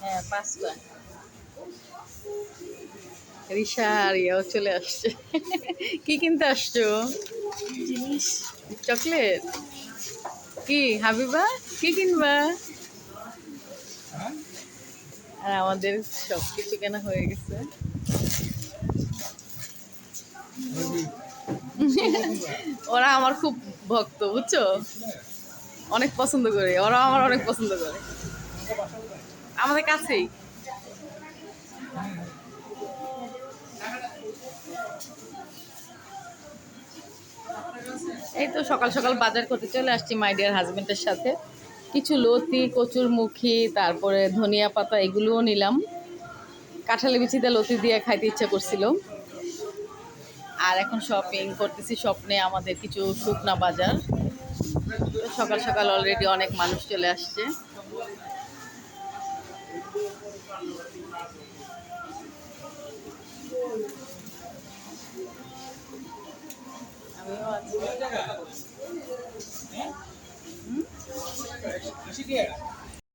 হ্যাঁ পাঁচটা। রিসা আর ইয়েও চলে আসছে। কি কিনতে আসছো? জিনিস। চকলেট? কি হাবিবা? কি কিনবা? আর আমাদের সব কিছু কেনা হয়ে গেছে। ওরা আমার খুব ভক্ত বুঝছ? অনেক পছন্দ করে ওরা আমার অনেক পছন্দ করে। আমাদের কাছেই। এই তো সকাল সকাল বাজার করতে চলে আসছি মাই ডিয়ার হাজবেন্ডের সাথে। কিছু লতি, কচুর মুখি, তারপরে ধনিয়া পাতা, এগুলোও নিলাম। কাঁঠালি বিচিতে লতি দিয়ে খাইতে ইচ্ছা করছিল। আর এখন শপিং করতেছি স্বপ্নে আমাদের কিছু শুকনা বাজার। সকাল সকাল অলরেডি অনেক মানুষ চলে আসছে। আমিও আছি আশি টাকা